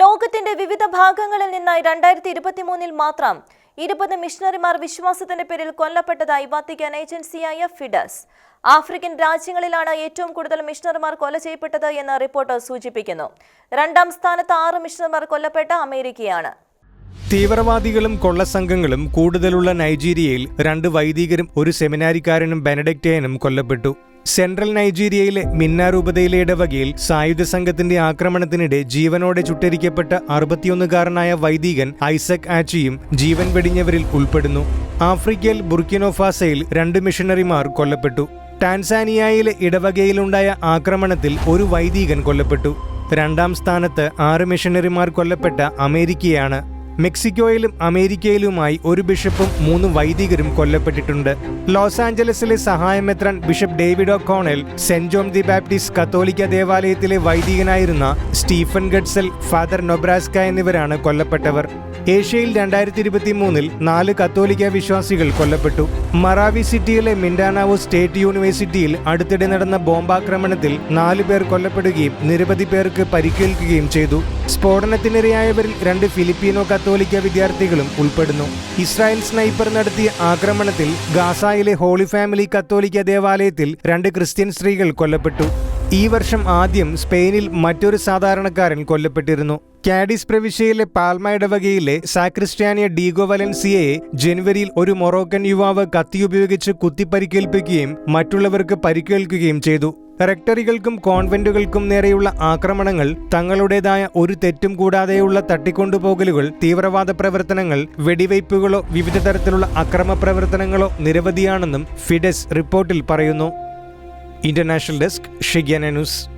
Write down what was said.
ലോകത്തിന്റെ വിവിധ ഭാഗങ്ങളിൽ നിന്നായി രണ്ടായിരത്തി ഇരുപത്തിമൂന്നിൽ മാത്രം ഇരുപത് മിഷണറിമാർ വിശ്വാസത്തിന്റെ പേരിൽ കൊല്ലപ്പെട്ടതായി വത്തിക്കാൻ ഏജൻസിയായ ഫിഡസ്. ആഫ്രിക്കൻ രാജ്യങ്ങളിലാണ് ഏറ്റവും കൂടുതൽ മിഷണറിമാർ കൊല ചെയ്യപ്പെട്ടത് എന്ന് റിപ്പോർട്ട് സൂചിപ്പിക്കുന്നു. രണ്ടാം സ്ഥാനത്ത് ആറ് മിഷണർമാർ കൊല്ലപ്പെട്ട അമേരിക്കയാണ്. തീവ്രവാദികളും കൊള്ളസംഘങ്ങളും കൂടുതലുള്ള നൈജീരിയയിൽ രണ്ട് വൈദികരും ഒരു സെമിനാരിക്കാരനും ബെനഡിക്റ്റേനും കൊല്ലപ്പെട്ടു. സെൻട്രൽ നൈജീരിയയിലെ മിന്നാരൂപതയിലെ ഇടവകയിൽ സായുധ സംഘത്തിന്റെ ആക്രമണത്തിനിടെ ജീവനോടെ ചുട്ടരിക്കപ്പെട്ട അറുപത്തിയൊന്നുകാരനായ വൈദികൻ ഐസക് ആച്ചിയും ജീവൻ വെടിഞ്ഞവരിൽ ഉൾപ്പെടുന്നു. ആഫ്രിക്കയിൽ ബുർക്കിനോഫാസയിൽ രണ്ട് മിഷണറിമാർ കൊല്ലപ്പെട്ടു. ടാൻസാനിയയിലെ ഇടവകയിലുണ്ടായ ആക്രമണത്തിൽ ഒരു വൈദികൻ കൊല്ലപ്പെട്ടു. രണ്ടാം സ്ഥാനത്ത് ആറ് മിഷണറിമാർ കൊല്ലപ്പെട്ട അമേരിക്കയാണ് മെക്സിക്കോയിലും അമേരിക്കയിലുമായി ഒരു ബിഷപ്പും മൂന്ന് വൈദികരും കൊല്ലപ്പെട്ടിട്ടുണ്ട്. ലോസ് ആഞ്ചലസിലെ സഹായമെത്രൻ bishop David O'Connell Saint John the Baptist കത്തോലിക്ക ദേവാലയത്തിലെ വൈദികനായിരുന്ന സ്റ്റീഫൻ ഗഡ്സൽ ഫാദർ നൊബ്രാസ്ക എന്നിവരാണ് കൊല്ലപ്പെട്ടവർ. ഏഷ്യയിൽ രണ്ടായിരത്തി ഇരുപത്തി മൂന്നിൽ നാല് കത്തോലിക്ക വിശ്വാസികൾ കൊല്ലപ്പെട്ടു. മറാവി സിറ്റിയിലെ മിൻഡാനാവോ സ്റ്റേറ്റ് യൂണിവേഴ്സിറ്റിയിൽ അടുത്തിടെ നടന്ന ബോംബാക്രമണത്തിൽ നാല് പേർ കൊല്ലപ്പെടുകയും നിരവധി പേർക്ക് പരിക്കേൽക്കുകയും ചെയ്തു. സ്ഫോടനത്തിനിരയായവരിൽ രണ്ട് ഫിലിപ്പീനോ കത്തോലിക്ക വിദ്യാർത്ഥികളും ഉൾപ്പെടുന്നു. ഇസ്രായേൽ സ്നൈപ്പർ നടത്തിയ ആക്രമണത്തിൽ ഗാസായിലെ ഹോളി ഫാമിലി കത്തോലിക്ക ദേവാലയത്തിൽ രണ്ട് ക്രിസ്ത്യൻ സ്ത്രീകൾ കൊല്ലപ്പെട്ടു. ഈ വർഷം ആദ്യം സ്പെയിനിൽ മറ്റൊരു സാധാരണക്കാരൻ കൊല്ലപ്പെട്ടിരുന്നു. കാഡിസ് പ്രവിശ്യയിലെ പാൽമ ഇടവകയിലെ സാക്രിസ്ത്യാനിയ ഡീഗോ വലൻസിയയെ ജനുവരിയിൽ ഒരു മൊറോക്കൻ യുവാവ് കത്തിയുപയോഗിച്ച് കുത്തിപ്പരിക്കേൽപ്പിക്കുകയും മറ്റുള്ളവർക്ക് പരിക്കേൽക്കുകയും ചെയ്തു. റെക്ടറികൾക്കും കോൺവെന്റുകൾക്കും നേരെയുള്ള ആക്രമണങ്ങൾ തങ്ങളുടേതായ ഒരു തെറ്റും കൂടാതെയുള്ള തട്ടിക്കൊണ്ടുപോകലുകൾ തീവ്രവാദ പ്രവർത്തനങ്ങൾ വെടിവയ്പ്പുകളോ വിവിധ തരത്തിലുള്ള അക്രമ പ്രവർത്തനങ്ങളോ നിരവധിയാണെന്നും ഫിഡസ് റിപ്പോർട്ടിൽ പറയുന്നു. ഇന്റർനാഷണൽ ഡെസ്ക് ഷിഗ്യാന ന്യൂസ്.